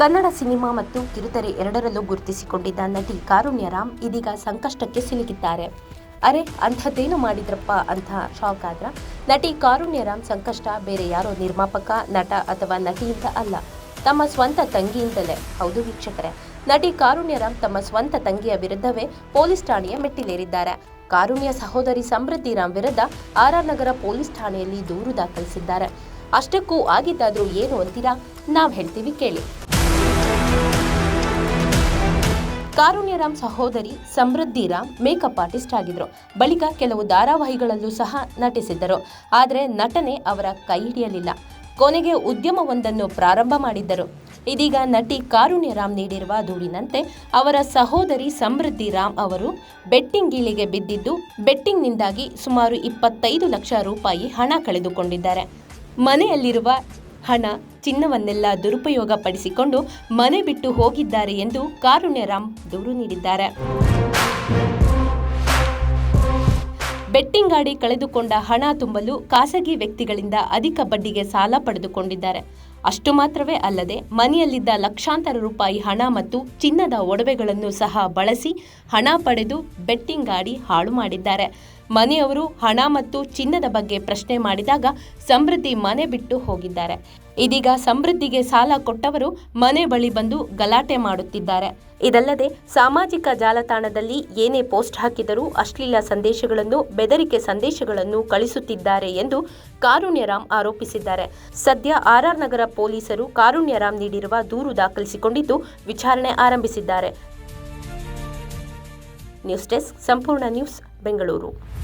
Kannada cinema ಮತ್ತು ಕಿರುತೆರೆ ಎರಡರಲ್ಲೂ ಗುರುತಿಸಿಕೊಂಡಿದ್ದ ನಟಿ ಕಾರುಣ್ಯರಾಮ್ ಇದೀಗ ಸಂಕಷ್ಟಕ್ಕೆ ಸಿಲುಕಿದ್ದಾರೆ. ಅರೆ, ಅಂಥದ್ದೇನು ಮಾಡಿದ್ರಪ್ಪ ಅಂತ ಶಾಕ್ ಆದ್ರ ನಟಿ ಕಾರುಣ್ಯರಾಮ್ ಸಂಕಷ್ಟ ಬೇರೆ ಯಾರೋ ನಿರ್ಮಾಪಕ, ನಟ ಅಥವಾ ನಟಿಯಿಂದ ಅಲ್ಲ, ತಮ್ಮ ಸ್ವಂತ ತಂಗಿಯಿಂದಲೇ. ಹೌದು ವೀಕ್ಷಕರೇ, ನಟಿ ಕಾರುಣ್ಯರಾಮ್ ತಮ್ಮ ಸ್ವಂತ ತಂಗಿಯ ವಿರುದ್ಧವೇ ಪೊಲೀಸ್ ಠಾಣೆಯ ಮೆಟ್ಟಿಲೇರಿದ್ದಾರೆ. ಕಾರುಣ್ಯ ಸಹೋದರಿ ಸಮೃದ್ಧಿ ರಾಮ್ ವಿರುದ್ಧ ಆರ್ ನಗರ ಪೊಲೀಸ್ ಠಾಣೆಯಲ್ಲಿ ದೂರು ದಾಖಲಿಸಿದ್ದಾರೆ. ಅಷ್ಟಕ್ಕೂ ಆಗಿದ್ದಾದ್ರೂ ಏನು ಅಂತೀರಾ? ನಾವು ಹೇಳ್ತೀವಿ ಕೇಳಿ. ಕಾರುಣ್ಯರಾಮ್ ಸಹೋದರಿ ಸಮೃದ್ಧಿ ರಾಮ್ ಮೇಕಪ್ ಆರ್ಟಿಸ್ಟ್ ಆಗಿದ್ರು. ಬಳಿಕ ಕೆಲವು ಧಾರಾವಾಹಿಗಳಲ್ಲೂ ಸಹ ನಟಿಸಿದ್ದರು. ಆದರೆ ನಟನೆ ಅವರ ಕೈ ಹಿಡಿಯಲಿಲ್ಲ. ಕೊನೆಗೆ ಉದ್ಯಮವೊಂದನ್ನು ಪ್ರಾರಂಭ ಮಾಡಿದ್ದರು. ಇದೀಗ ನಟಿ ಕಾರುಣ್ಯರಾಮ್ ನೀಡಿರುವ ದೂರಿನಂತೆ ಅವರ ಸಹೋದರಿ ಸಮೃದ್ಧಿ ರಾಮ್ ಅವರು ಬೆಟ್ಟಿಂಗ್ ಗೀಳಿಗೆ ಬಿದ್ದಿದ್ದು, ಬೆಟ್ಟಿಂಗ್ನಿಂದಾಗಿ ಸುಮಾರು ಇಪ್ಪತ್ತೈದು ಲಕ್ಷ ರೂಪಾಯಿ ಹಣ ಕಳೆದುಕೊಂಡಿದ್ದಾರೆ. ಮನೆಯಲ್ಲಿರುವ ಹಣ, ಚಿನ್ನವನ್ನೆಲ್ಲ ದುರುಪಯೋಗ ಪಡಿಸಿಕೊಂಡು ಮನೆ ಬಿಟ್ಟು ಹೋಗಿದ್ದಾರೆ ಎಂದು ಕಾರುಣ್ಯರಾಮ್ ದೂರು ನೀಡಿದ್ದಾರೆ. ಬೆಟ್ಟಿಂಗ್ ಆಡಿ ಕಳೆದುಕೊಂಡ ಹಣ ತುಂಬಲು ಖಾಸಗಿ ವ್ಯಕ್ತಿಗಳಿಂದ ಅಧಿಕ ಬಡ್ಡಿಗೆ ಸಾಲ ಪಡೆದುಕೊಂಡಿದ್ದಾರೆ. ಅಷ್ಟು ಮಾತ್ರವೇ ಅಲ್ಲದೆ ಮನೆಯಲ್ಲಿದ್ದ ಲಕ್ಷಾಂತರ ರೂಪಾಯಿ ಹಣ ಮತ್ತು ಚಿನ್ನದ ಒಡವೆಗಳನ್ನು ಸಹ ಬಳಸಿ ಹಣ ಪಡೆದು ಬೆಟ್ಟಿಂಗ್ ಗಾಡಿ ಹಾಳು ಮಾಡಿದ್ದಾರೆ. ಮನೆಯವರು ಹಣ ಮತ್ತು ಚಿನ್ನದ ಬಗ್ಗೆ ಪ್ರಶ್ನೆ ಮಾಡಿದಾಗ ಸಮೃದ್ಧಿ ಮನೆ ಬಿಟ್ಟು ಹೋಗಿದ್ದಾರೆ. ಇದೀಗ ಸಮೃದ್ಧಿಗೆ ಸಾಲ ಕೊಟ್ಟವರು ಮನೆ ಬಳಿ ಬಂದು ಗಲಾಟೆ ಮಾಡುತ್ತಿದ್ದಾರೆ. ಇದಲ್ಲದೆ ಸಾಮಾಜಿಕ ಜಾಲತಾಣದಲ್ಲಿ ಏನೇ ಪೋಸ್ಟ್ ಹಾಕಿದರೂ ಅಶ್ಲೀಲ ಸಂದೇಶಗಳನ್ನು, ಬೆದರಿಕೆ ಸಂದೇಶಗಳನ್ನು ಕಳಿಸುತ್ತಿದ್ದಾರೆ ಎಂದು ಕಾರುಣ್ಯರಾಮ್ ಆರೋಪಿಸಿದ್ದಾರೆ. ಸದ್ಯ ಆರ್ಆರ್ ನಗರ ಪೊಲೀಸರು ಕಾರುಣ್ಯರಾಮ್ ನೀಡಿರುವ ದೂರು ದಾಖಲಿಸಿಕೊಂಡಿದ್ದು ವಿಚಾರಣೆ ಆರಂಭಿಸಿದ್ದಾರೆ. ನ್ಯೂಸ್ ಡೆಸ್ಕ್ ಸಂಪೂರ್ಣ ನ್ಯೂಸ್, ಬೆಂಗಳೂರು.